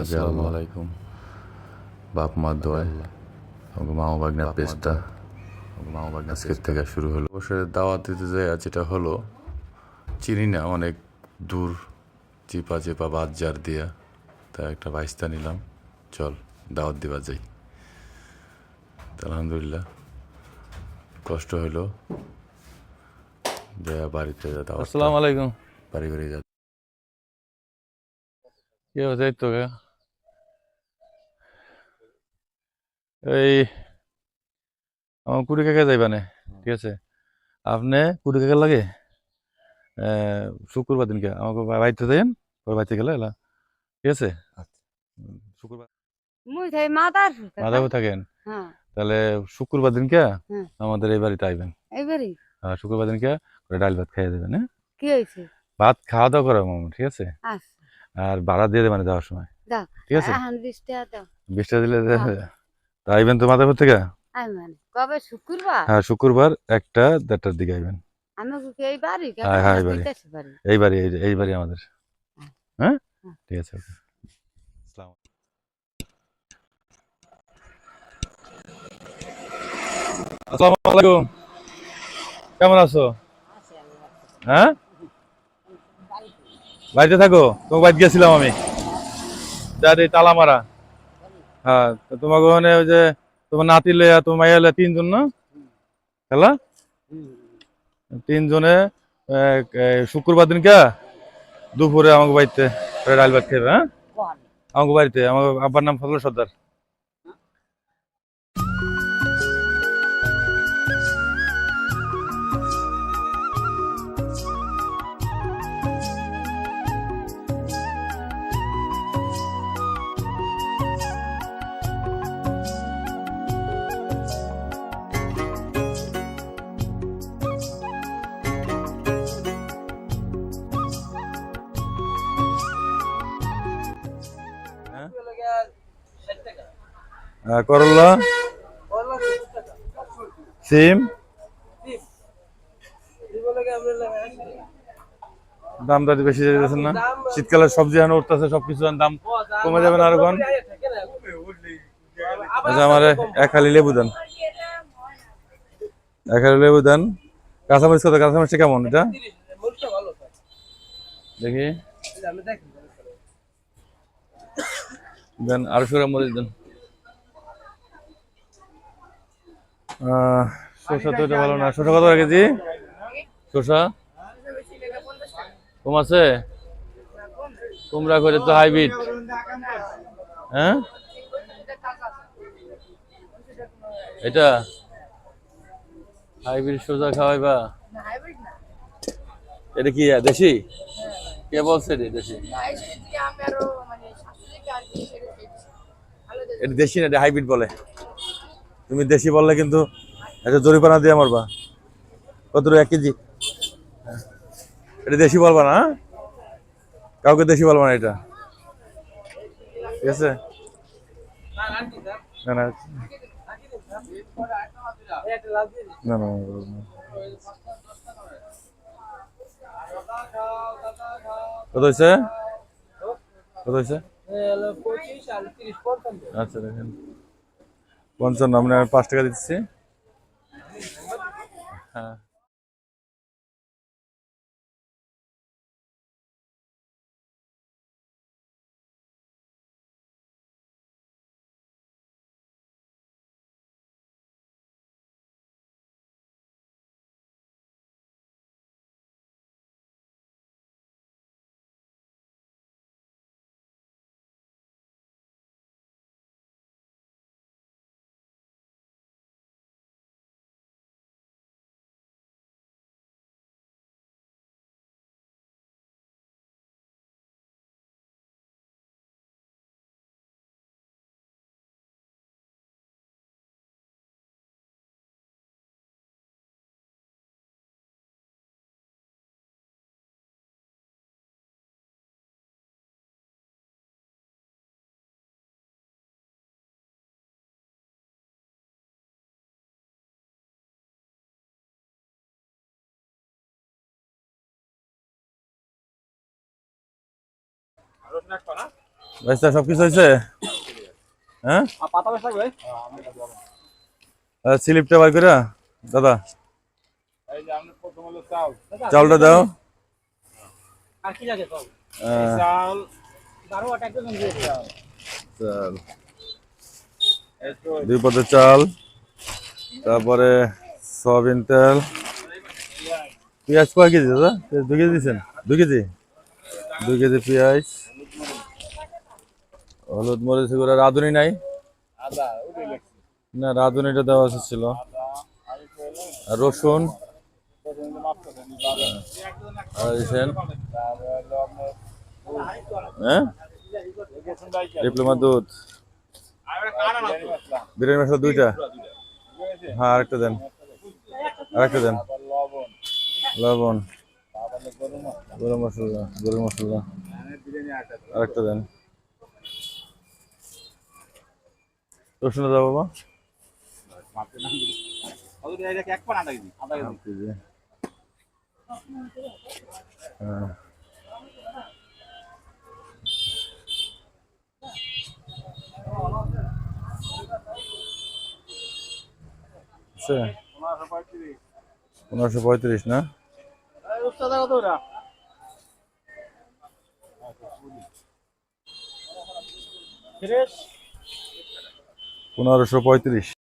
আসসালামু আলাইকুম। বাপ মা দোয়ায় মামা বাগনার পেজটা। মামা বাগনা আজকের থেকে শুরু হলো। অবশ্যই দাওয়াত দিতে যায় যেটা হলো চিনি না অনেক দূর চিপা চেপা বাদ জার দিয়া। তা একটা বাইস্তা নিলাম। চল দাওয়াত দিবা যাই। আলহামদুলিল্লাহ কষ্ট হলো। দেয়া বাড়িতে দাওয়াত আসসালামু আলাইকুম। বাড়ি বাড়ি যা। কি এই তো কা? এই আমার কুড়ি কাকা যাইবানে ঠিক আছে? আপনি কুড়ি কাকা লাগে শুক্রবার দিনকে আমাকে বাড়িতে যাইন পরে বাড়িতে গেলে এলা ঠিক আছে? শুক্রবার মুই থাই থাকেন? হ্যাঁ। তাহলে শুক্রবার দিনকে আমাদের এই বাড়িতে আইবেন। আর শুক্রবার দিনকে করে ডাল ভাত খাইয়ে দেবেন হ্যাঁ? কি হয়েছে? ভাত খাওয়া দাওয়া করে মামা ঠিক আছে? আচ্ছা। আর ভাড়া দিয়ে দেবেন যাওয়ার সময়। ঠিক আছে? বিশ টাকা দিলে হ্যাঁ। আইবেন তো মাধাপুর থেকে? আমি মানে কবে? শুক্রবার? হ্যাঁ শুক্রবার একটা দেড়টার দিকে আইবেন। আমি কি এই বাড়ি? হ্যাঁ, হ্যাঁ, এই বাড়ি। বাড়ি? এই বাড়ি এই- এই বাড়ি আমাদের। হ্যাঁ। ঠিক আছে okay. আসসালামু আসসালামু আলাইকুম। কেমন আছো? হ্যাঁ? বাড়িতে থাকো? তোমার বাড়িতে গেছিলাম আমি। যার এই তালামারা হ্যাঁ তো তোমাকে ওখানে ওই যে তোমার নাতি লইয়া তোমার মাইয়া লইয়া তিনজন না? খেলা? তিনজনে শুক্রবার দিনকে দুপুরে আমাকে বাড়িতে ডাল ভাত খেবে হ্যাঁ? আমাকে বাড়িতে আমার আব্বার নাম ফজল সর্দার। করলা সিম দাম দাদি বেশি না? শীতকালে সবজি এখন উঠতেছে, সবকিছু দাম কমে যাবে না আর কোন আচ্ছা আমার এক হালি লেবু দেন। এক হালি লেবু দেন। কাঁচামরিচ কত? কাঁচামরিচটা কেমন এটা? দেখি। দেন আড়াইশো গ্রাম মরিচ দেন। শসা তো ভালো না। শসা কত কেজি? শসা? কম আছে? কুমড়া করে তো হাইব্রিড। হ্যাঁ? এটা? হাইব্রিড সোজা খাওয়াইবা? এটা কি, দেশি? কে বলছে রে, দেশি? এটা দেশি না, এটা হাইব্রিড বলে। তুমি দেশি বললে কিন্তু এটা জরিপানা দিয়ে মারবা। কত এক কেজি? এটা দেশি বলবা না হ্যাঁ? কাউকে দেশি বলবা না এটা। ঠিক আছে। কত হয়েছে? কত হয়েছে? আচ্ছা দেখেন। পঞ্চান্ন আমরা আমি পাঁচ টাকা দিচ্ছি। হ্যাঁ। বেচা সবকিছু হয়েছে? হ্যাঁ? স্লিপটা বার করে দাদা। চালটা দাও। দুই পদের চাল। তারপরে সয়াবিন তেল। পেঁয়াজ কয় কেজি, দাদা? দু কেজি দিচ্ছেন দু কেজি। দু কেজি পেঁয়াজ। হলুদ মরিচ করে রাঁধুনি নাই। না রাঁধুনিটা দেওয়া উচিত ছিল। রসুন। হ্যাঁ? ডিপ্লোমা দুধ। বিরিয়ানি মশলা দুইটা। হ্যাঁ আরেকটা দেন। আরেকটা দেন। লবণ। গরম মশলা। গরম মশলা আরেকটা দেন। রসুন দাও বাবা। পনেরোশো পঁয়ত্রিশ না? ফ্রেশ? পনেরোশো পঁয়ত্রিশ।